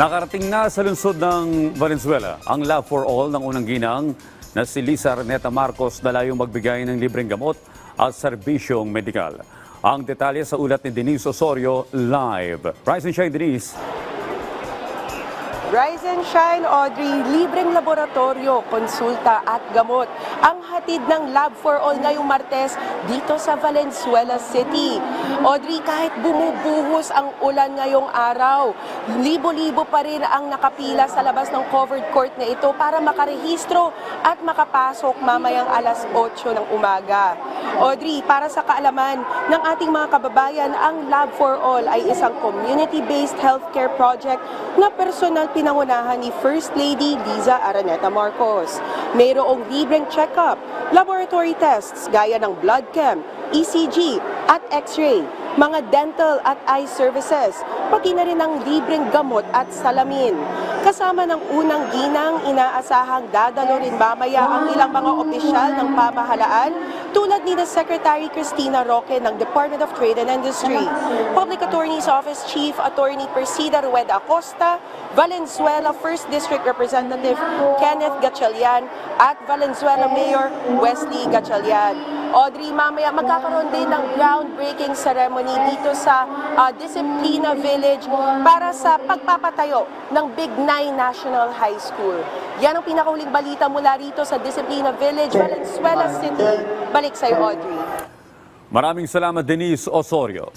Nakarating na sa lungsod ng Valenzuela ang Love for All ng unang ginang na si Lisa Reneta Marcos na layong magbigay ng libreng gamot at serbisyong medikal. Ang detalye sa ulat ni Denise Osorio live. Rise and shine, Denise. Rise and Shine, Audrey, libreng laboratorio, konsulta at gamot. Ang hatid ng Lab for All ngayong Martes dito sa Valenzuela City. Audrey, kahit bumubuhos ang ulan ngayong araw, libo-libo pa rin ang nakapila sa labas ng covered court na ito para makarehistro at makapasok mamayang alas 8 ng umaga. Audrey, para sa kaalaman ng ating mga kababayan, ang Lab for All ay isang community-based healthcare project na personal pinangunahan ni First Lady Liza Araneta Marcos. Mayroong libreng check-up, laboratory tests gaya ng blood chem, ECG at x-ray, mga dental at eye services, pati na rin ang libreng gamot at salamin. Kasama ng unang ginang, inaasahang dadalo rin mamaya ang ilang mga opisyal ng pamahalaan tulad ni Secretary Cristina Roque ng Department of Trade and Industry, Public Attorney's Office Chief Attorney Persida Rueda Acosta, Valenzuela 1st District Representative Kenneth Gatchalian at Valenzuela Mayor Wesley Gatchalian. Audrey, mamaya magkakaroon din ng groundbreaking ceremony dito sa ah, Disciplina Village para sa pagpapatayo ng Big Nine National High School. Yan ang pinakauling balita mula rito sa Disciplina Village, Valenzuela City. Balik sa'yo, Audrey. Maraming salamat, Denise Osorio.